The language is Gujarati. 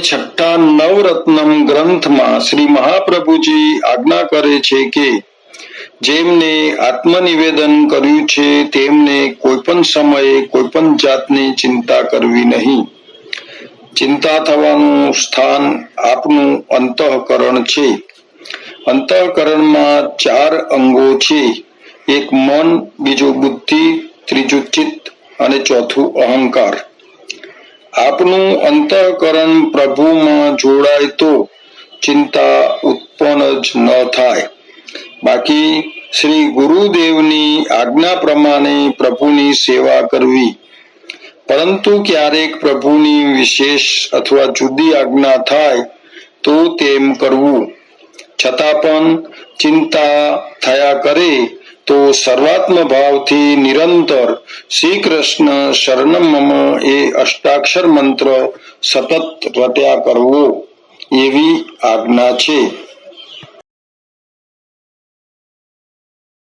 છઠ્ઠા નવરત્નમ ગ્રંથમાં શ્રી મહાપ્રભુજી આજ્ઞા કરે છે કે જેમને આત્મનિવેદન કર્યું છે, તેમને કોઈ પણ સમયે કોઈ પણ જાતની ચિંતા કરવી નહીં. ચિંતા થવાનું સ્થાન આપનું અંતઃકરણ છે. અંતઃકરણમાં ચાર અંગો છે. એક મન, બીજું બુદ્ધિ, ત્રીજું ચિત્ત અને ચોથું અહંકાર. આપનું અંતઃકરણ પ્રભુમાં જોડાય તો ચિંતા ઉત્પન્ન જ ન થાય. બાકી શ્રી ગુરુદેવની આજ્ઞા પ્રમાણે પ્રભુની સેવા કરવી. પરંતુ ક્યારેક પ્રભુની વિશેષ અથવા જુદી આજ્ઞા થાય તો તેમ કરવું. છતાં પણ ચિંતા થયા કરે તો સર્વાત્મ ભાવથી નિરંતર શ્રી કૃષ્ણ શરણમ એ અષ્ટાક્ષર મંત્ર સતત રટ્યા કરવો એવી આજ્ઞા છે.